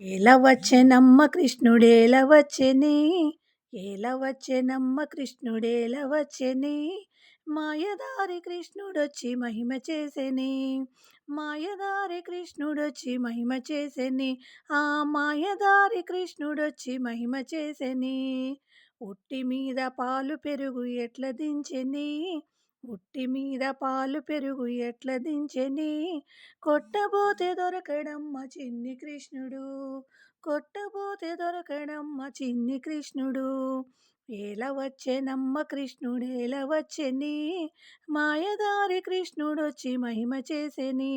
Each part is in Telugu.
ఎలా వచ్చెనమ్మ కృష్ణుడేలా వచ్చెని? ఎలా వచ్చెనమ్మ కృష్ణుడేలా వచ్చెని? మాయదారి కృష్ణుడొచ్చి మహిమ చేసెని. మాయదారి కృష్ణుడొచ్చి మహిమ చేసెని. ఆ మాయదారి కృష్ణుడొచ్చి మహిమ చేసెని. ఉట్టి మీద పాలు పెరుగు ఎట్ల దించెని? ఉట్టి మీద పాలు పెరుగు ఎట్ల దించెని? కొట్టబోతే దొరకడమ్మ చిన్ని కృష్ణుడు. కొట్టబోతే దొరకడమ్మ చిన్ని కృష్ణుడు. ఎలా కృష్ణుడు ఏల వచ్చెని? మాయదారి కృష్ణుడొచ్చి మహిమ చేసెని.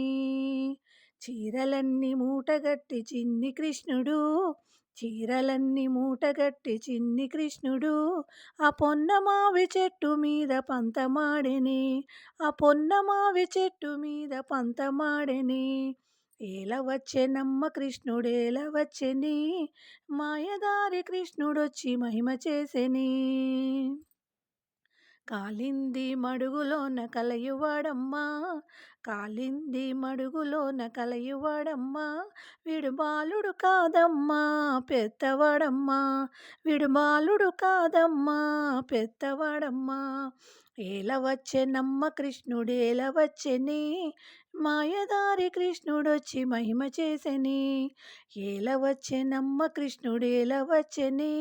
చీరలన్నీ మూటగట్టి చిన్ని కృష్ణుడు చీరలన్నీ మూటగట్టి చిన్ని కృష్ణుడు ఆ పొన్నమావి చెట్టు మీద పంతమాడెని ఆ పొన్నమావి చెట్టు మీద పంతమాడెని ఎలా వచ్చెనమ్మ కృష్ణుడేలా వచ్చెని మాయదారి కృష్ణుడొచ్చి మహిమ చేసెని కాలింది మడుగులోన కలయువాడమ్మా కాలింది మడుగులోన కలయువాడమ్మా వీడు బాలుడు కాదమ్మా పెద్దవాడమ్మా వీడు బాలుడు కాదమ్మా పెద్దవాడమ్మా. ఎలా వచ్చెనమ్మ కృష్ణుడేలా వచ్చెని మాయదారి కృష్ణుడొచ్చి మహిమ చేసెని. ఎలా వచ్చెనమ్మ కృష్ణుడేలా వచ్చెని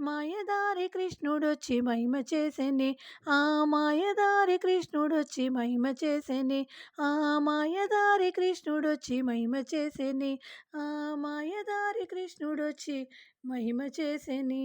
మాయదారి కృష్ణుడొచ్చి మహిమ చేసెని. ఆ మాయదారి కృష్ణుడొచ్చి మహిమ చేసెని ఆ మాయదారి కృష్ణుడొచ్చి మహిమ చేసెని ఆ మాయదారి కృష్ణుడొచ్చి మహిమ చేసేని.